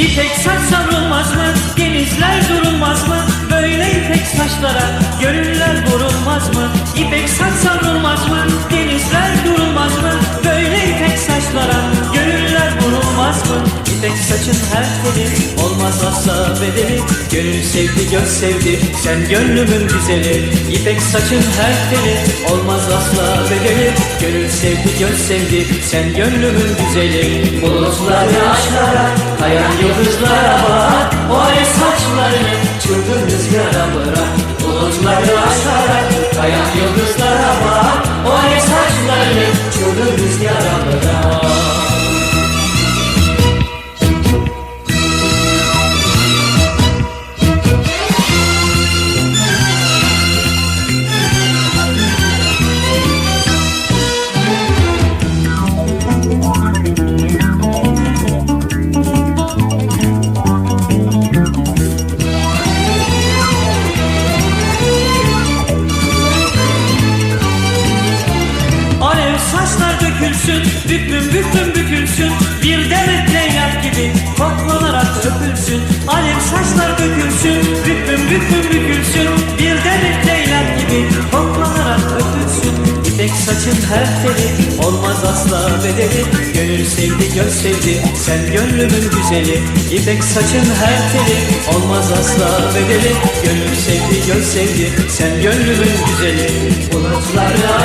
Bir tek saç sarılmaz mı? Genizler durulmaz mı? Böyle ipek saçlara gönüller vurulmaz mı? İpek saç sarılmaz mı? Genizler durulmaz mı? Böyle ipek saçlara gönüller vurulmaz mı? İpek saçın her teli olmaz asla bedeli Gönül sevdi göz sevdi sen gönlümün güzeli İpek saçın her teli olmaz asla bedeli Gönül sevdi göz sevdi sen gönlümün güzeli Bulutlara aşklara Kayan yıldızlara bak dökülsün, büklüm büklüm bükülsün. Bir demet leylak gibi koklanarak öpülsün Alev saçlar dökülsün, büklüm büklüm bükülsün. Bir demet leylak gibi koklanarak öpülsün İpek saçın her teli olmaz asla bedeli. Gönül sevdi göz sevdi sen gönlümün güzeli. İpek saçın her teli olmaz asla bedeli. Gönül sevdi göz sevdi sen gönlümün güzeli. Bulutları